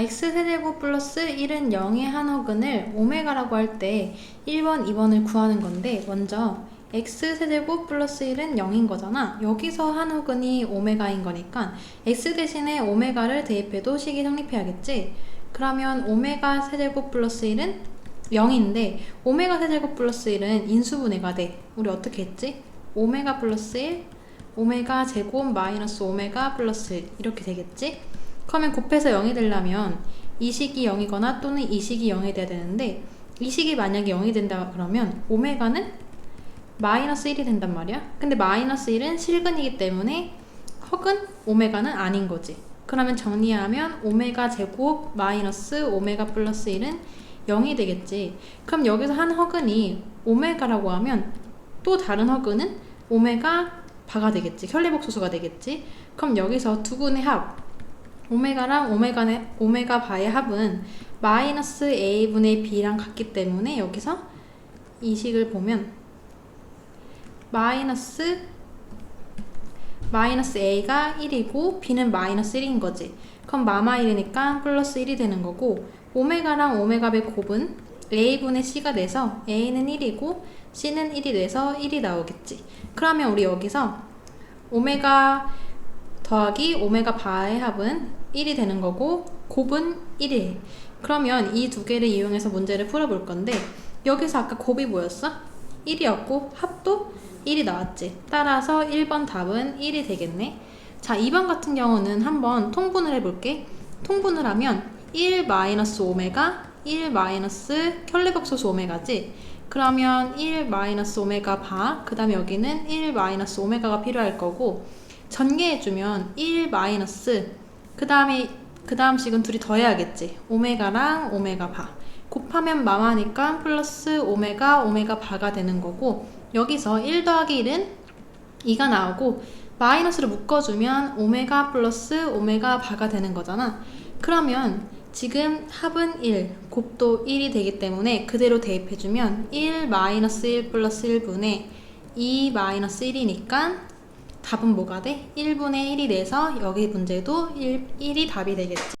x세제곱 플러스 1은 0의 한 허근을 오메가라고 할 때 1번, 2번을 구하는 건데 먼저 x세제곱 플러스 1은 0인 거잖아. 여기서 한 허근이 오메가인 거니까 x 대신에 오메가를 대입해도 식이 성립해야겠지? 그러면 오메가 세제곱 플러스 1은 0인데 오메가 세제곱 플러스 1은 인수분해가 돼. 우리 어떻게 했지? 오메가 플러스 1, 오메가 제곱 마이너스 오메가 플러스 1 이렇게 되겠지? 그러면 곱해서 0이 되려면 이 식이 0이거나 또는 이 식이 0이 돼야 되는데 이 식이 만약에 0이 된다 그러면 오메가는 마이너스 1이 된단 말이야. 근데 마이너스 1은 실근이기 때문에 허근 오메가는 아닌 거지. 그러면 정리하면 오메가 제곱 마이너스 오메가 플러스 1은 0이 되겠지. 그럼 여기서 한 허근이 오메가라고 하면 또 다른 허근은 오메가 바가 되겠지. 혈리복소수가 되겠지. 그럼 여기서 두 분의 합 오메가랑 오메가의 오메가 바의 합은 마이너스 a분의 b랑 같기 때문에 여기서 이 식을 보면 마이너스 마이너스 a가 1이고 b는 마이너스 1인 거지. 그럼 마마 1이니까 플러스 1이 되는 거고 오메가랑 오메가의 곱은 a분의 c가 돼서 a는 1이고 c는 1이 돼서 1이 나오겠지. 그러면 우리 여기서 오메가 더하기 오메가 바의 합은 1이 되는 거고 곱은 1이에요. 그러면 이 두 개를 이용해서 문제를 풀어볼 건데 여기서 아까 곱이 뭐였어? 1이었고 합도 1이 나왔지. 따라서 1번 답은 1이 되겠네. 자, 2번 같은 경우는 한번 통분을 해볼게. 통분을 하면 1 마이너스 오메가 1 마이너스 혈리박소수 오메가지. 그러면 1 마이너스 오메가 바, 그 다음에 여기는 1 마이너스 오메가가 필요할 거고 전개해주면 1 마이너스 그 다음에 그 다음 식은 둘이 더해야겠지. 오메가랑 오메가 바. 곱하면 마마니까 플러스 오메가 오메가 바가 되는 거고 여기서 1 더하기 1은 2가 나오고 마이너스를 묶어주면 오메가 플러스 오메가 바가 되는 거잖아. 그러면 지금 합은 1, 곱도 1이 되기 때문에 그대로 대입해주면 1 마이너스 1 플러스 1분의 2 마이너스 1이니까 답은 뭐가 돼? 1분의 1이 돼서 여기 문제도 1, 1이 답이 되겠지.